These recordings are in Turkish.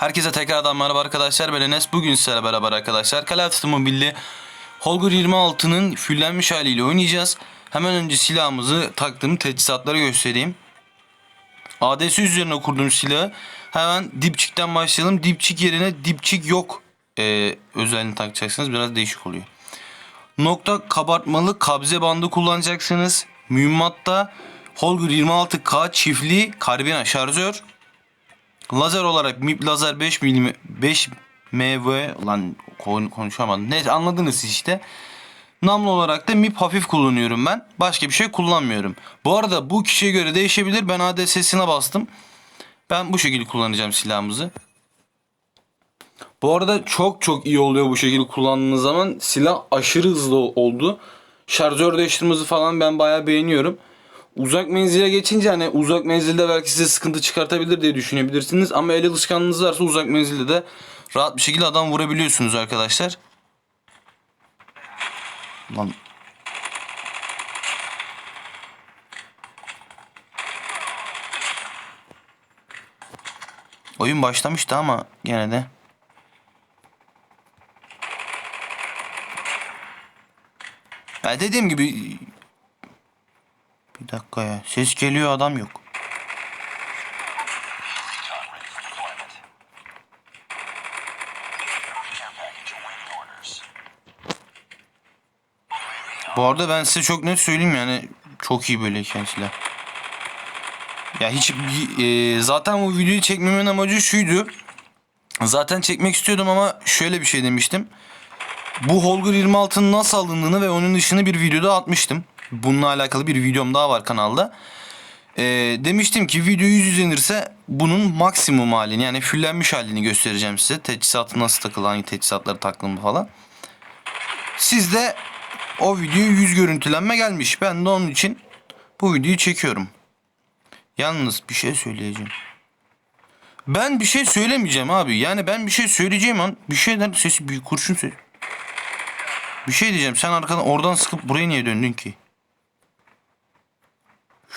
Herkese tekrardan merhaba arkadaşlar. Ben Enes. Bugün sizlerle beraber arkadaşlar. Call of Holger 26'nın fullenmiş haliyle oynayacağız. Hemen önce silahımızı taktığım teçhizatları göstereyim. ADS üzerine kurduğum silahı hemen dipçikten başlayalım. Dipçik yerine dipçik yok ee, özelliğini takacaksınız. Biraz değişik oluyor. Nokta kabartmalı kabze bandı kullanacaksınız. Mühimmatta Holger 26K çiftli karbina şarjör. Lazer olarak MIP lazer 5 mm 5 MV lan kon- konuşamadım. Neyse anladınız işte. Namlu olarak da MIP hafif kullanıyorum ben. Başka bir şey kullanmıyorum. Bu arada bu kişiye göre değişebilir. Ben ADS'sine bastım. Ben bu şekilde kullanacağım silahımızı. Bu arada çok çok iyi oluyor bu şekilde kullandığınız zaman. Silah aşırı hızlı oldu. Şarjör değiştirmesi falan ben bayağı beğeniyorum. Uzak menzile geçince hani uzak menzilde belki size sıkıntı çıkartabilir diye düşünebilirsiniz. Ama el alışkanlığınız varsa uzak menzilde de rahat bir şekilde adam vurabiliyorsunuz arkadaşlar. Lan. Oyun başlamıştı ama gene de. Ya dediğim gibi dakika ya. Ses geliyor adam yok. Bu arada ben size çok net söyleyeyim yani çok iyi böyle silah. Ya hiç e, zaten bu videoyu çekmemin amacı şuydu. Zaten çekmek istiyordum ama şöyle bir şey demiştim. Bu Holger 26'nın nasıl alındığını ve onun dışını bir videoda atmıştım. Bununla alakalı bir videom daha var kanalda. Ee, demiştim ki video 100 izlenirse bunun maksimum halini yani fullenmiş halini göstereceğim size. Teçhizatı nasıl takılı, hangi teçhizatları taktığımı falan. Siz de o videoya 100 görüntülenme gelmiş. Ben de onun için bu videoyu çekiyorum. Yalnız bir şey söyleyeceğim. Ben bir şey söylemeyeceğim abi. Yani ben bir şey söyleyeceğim an bir şeyden sesi büyük kurşun ses. Bir şey diyeceğim. Sen arkadan oradan sıkıp buraya niye döndün ki?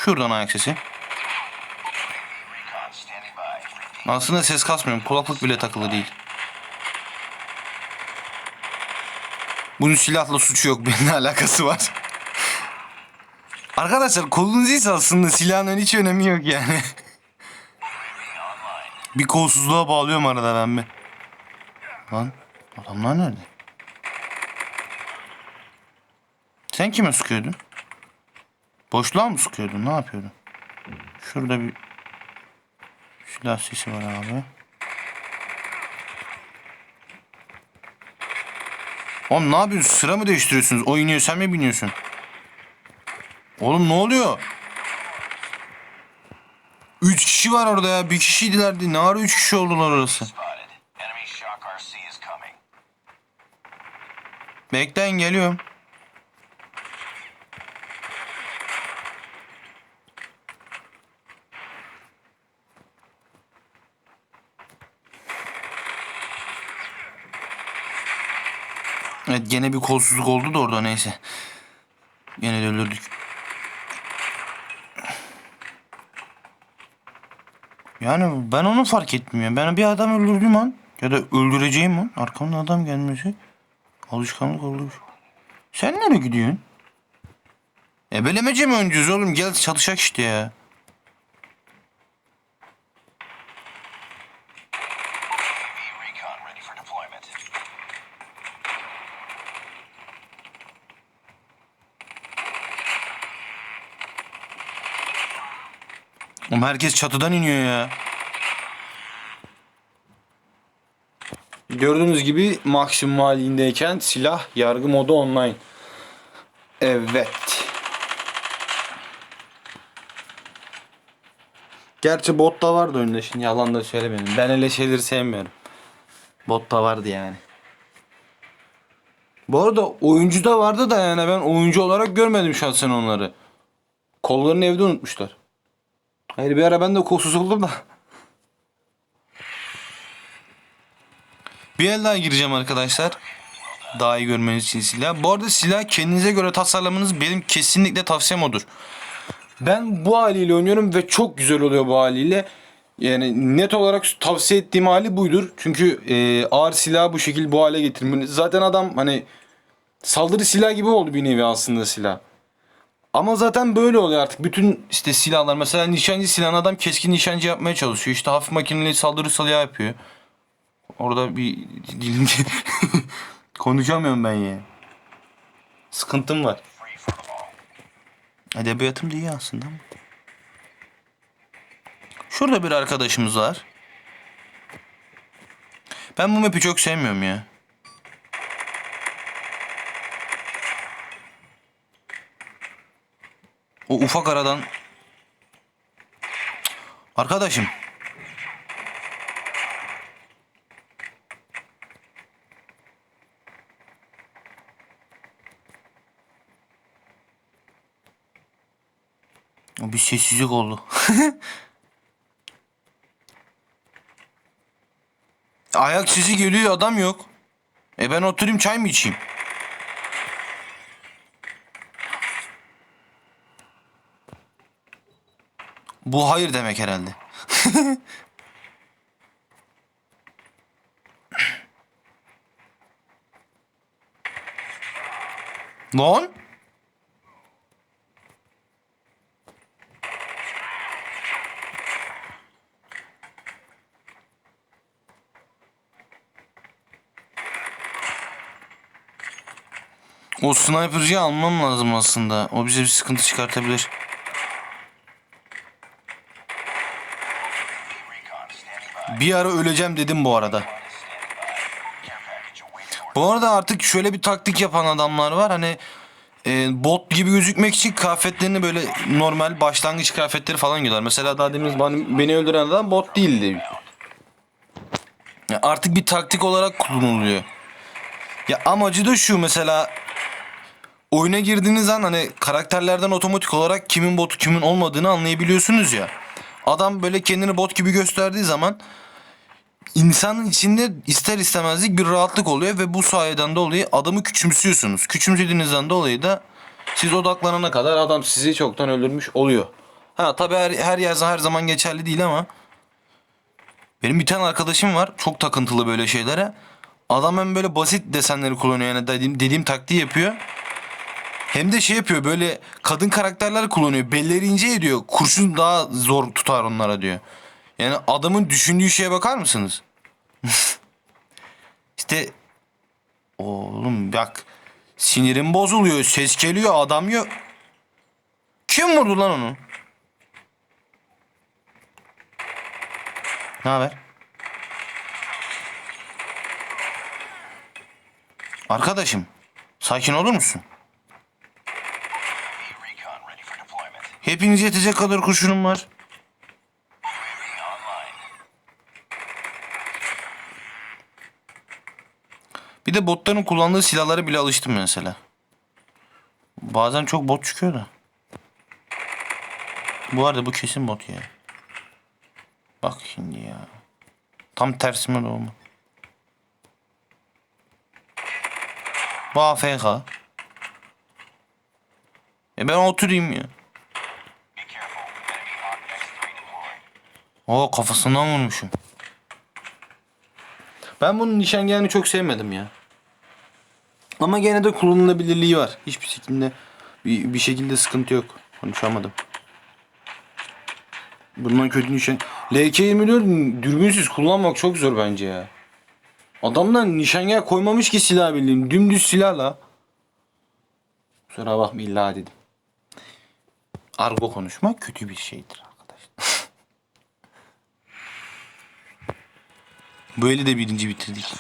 Şuradan ayak sesi. Aslında ses kasmıyorum. Kulaklık bile takılı değil. Bunun silahla suçu yok. Benimle alakası var. Arkadaşlar kolunuz iyiyse aslında silahın hiç önemi yok yani. bir kolsuzluğa bağlıyorum arada ben bir. Lan adamlar nerede? Sen kime sıkıyordun? Boşluğa mı sıkıyordun? Ne yapıyordun? Şurada bir silah sesi var abi. Oğlum ne yapıyorsun? Sıra mı değiştiriyorsunuz? O iniyor sen mi biniyorsun? Oğlum ne oluyor? Üç kişi var orada ya. Bir kişiydilerdi. Ne ara üç kişi oldular orası? Bekleyin geliyorum. Evet gene bir kolsuzluk oldu da orada neyse. Gene de. Yani ben onu fark etmiyorum. Ben bir adam öldürdüm an ya da öldüreceğim an arkamdan adam gelmesi alışkanlık oldu. Sen nereye gidiyorsun? Ebelemece mi oynayacağız oğlum? Gel çalışak işte ya. Oğlum herkes çatıdan iniyor ya. Gördüğünüz gibi maksimum halindeyken silah yargı modu online. Evet. Gerçi bot da vardı önünde şimdi yalan da söylemedim. Ben öyle şeyleri sevmiyorum. Bot da vardı yani. Bu arada oyuncu da vardı da yani ben oyuncu olarak görmedim şahsen onları. Kollarını evde unutmuşlar. Hayır bir ara ben de kolsuz oldum da. Bir el daha gireceğim arkadaşlar. Daha iyi görmeniz için silah. Bu arada silah kendinize göre tasarlamanız benim kesinlikle tavsiyem odur. Ben bu haliyle oynuyorum ve çok güzel oluyor bu haliyle. Yani net olarak tavsiye ettiğim hali buydur. Çünkü e, ağır silahı bu şekilde bu hale getirmeniz. Zaten adam hani saldırı silahı gibi oldu bir nevi aslında silah. Ama zaten böyle oluyor artık. Bütün işte silahlar mesela nişancı silahını adam keskin nişancı yapmaya çalışıyor. İşte hafif makineli saldırı silahı yapıyor. Orada bir dilim konuşamıyorum ben ya. Sıkıntım var. Edebiyatım da iyi aslında. Şurada bir arkadaşımız var. Ben bu map'i çok sevmiyorum ya. O ufak aradan... Arkadaşım. Bir sessizlik oldu. Ayak sesi geliyor adam yok. E ben oturayım çay mı içeyim? Bu hayır demek herhalde. Lan? O sniper'cıyı almam lazım aslında. O bize bir sıkıntı çıkartabilir. Bir ara öleceğim dedim bu arada. Bu arada artık şöyle bir taktik yapan adamlar var. Hani e, bot gibi gözükmek için kıyafetlerini böyle normal başlangıç kıyafetleri falan giyiyorlar. Mesela daha demin bana- beni öldüren adam bot değildi. Ya artık bir taktik olarak kullanılıyor. Ya amacı da şu mesela oyuna girdiğiniz an hani karakterlerden otomatik olarak kimin botu kimin olmadığını anlayabiliyorsunuz ya. Adam böyle kendini bot gibi gösterdiği zaman insanın içinde ister istemezlik bir rahatlık oluyor ve bu sayeden dolayı adamı küçümsüyorsunuz. Küçümsediğinizden dolayı da siz odaklanana kadar adam sizi çoktan öldürmüş oluyor. Ha tabii her, her yer her zaman geçerli değil ama benim bir tane arkadaşım var çok takıntılı böyle şeylere. Adam hem böyle basit desenleri kullanıyor yani dediğim, dediğim taktiği yapıyor. Hem de şey yapıyor böyle kadın karakterler kullanıyor. Belleri ince ediyor. Kurşun daha zor tutar onlara diyor. Yani adamın düşündüğü şeye bakar mısınız? işte oğlum bak sinirim bozuluyor. Ses geliyor adam yok. Kim vurdu lan onu? Ne haber? Arkadaşım sakin olur musun? Hepiniz yetecek kadar kurşunum var. Bir de botların kullandığı silahlara bile alıştım mesela. Bazen çok bot çıkıyor da. Bu arada bu kesin bot ya. Bak şimdi ya. Tam tersime doğma. Bu AFK. E ben oturayım ya. Be careful. Enemy Hawk X3 deployed. Oo kafasından vurmuşum. Ben bunun nişangahını çok sevmedim ya. Ama gene de kullanılabilirliği var. Hiçbir şekilde bir, bir şekilde sıkıntı yok. Konuşamadım. Bundan kötü nişan... LK24 dürbünsüz kullanmak çok zor bence ya. Adamlar nişangah koymamış ki silah bildiğin. Dümdüz silahla. Kusura bakma illa dedim. Argo konuşmak kötü bir şeydir arkadaşlar. Böyle de birinci bitirdik.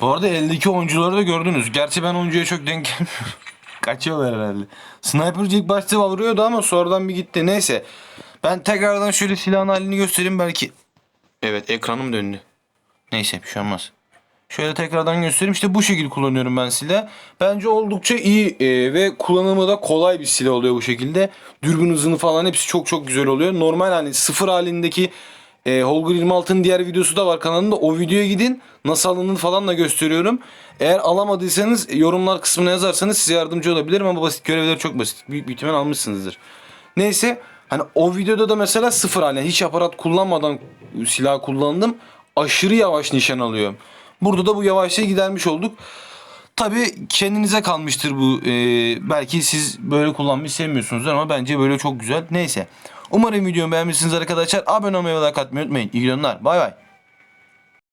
Bu arada eldeki oyuncuları da gördünüz. Gerçi ben oyuncuya çok denk gelmiyorum. Kaçıyorlar herhalde. Sniper'cı ilk başta vuruyordu ama sonradan bir gitti. Neyse. Ben tekrardan şöyle silahın halini göstereyim belki. Evet ekranım döndü. Neyse bir şey olmaz. Şöyle tekrardan göstereyim. İşte bu şekilde kullanıyorum ben silah. Bence oldukça iyi e, ve kullanımı da kolay bir silah oluyor bu şekilde. Dürbün hızını falan hepsi çok çok güzel oluyor. Normal hani sıfır halindeki e, Holger 26'nın diğer videosu da var kanalımda. O videoya gidin. Nasıl alındığını falan da gösteriyorum. Eğer alamadıysanız yorumlar kısmına yazarsanız size yardımcı olabilirim ama basit görevler çok basit. Büyük bir ihtimal almışsınızdır. Neyse Hani o videoda da mesela sıfır hali hiç aparat kullanmadan silah kullandım. Aşırı yavaş nişan alıyorum. Burada da bu yavaşlığı gidermiş olduk. Tabii kendinize kalmıştır bu. Ee, belki siz böyle kullanmayı sevmiyorsunuzdur ama bence böyle çok güzel. Neyse. Umarım videomu beğenmişsiniz arkadaşlar. Abone olmayı ve like atmayı unutmayın. İyi günler. Bay bay.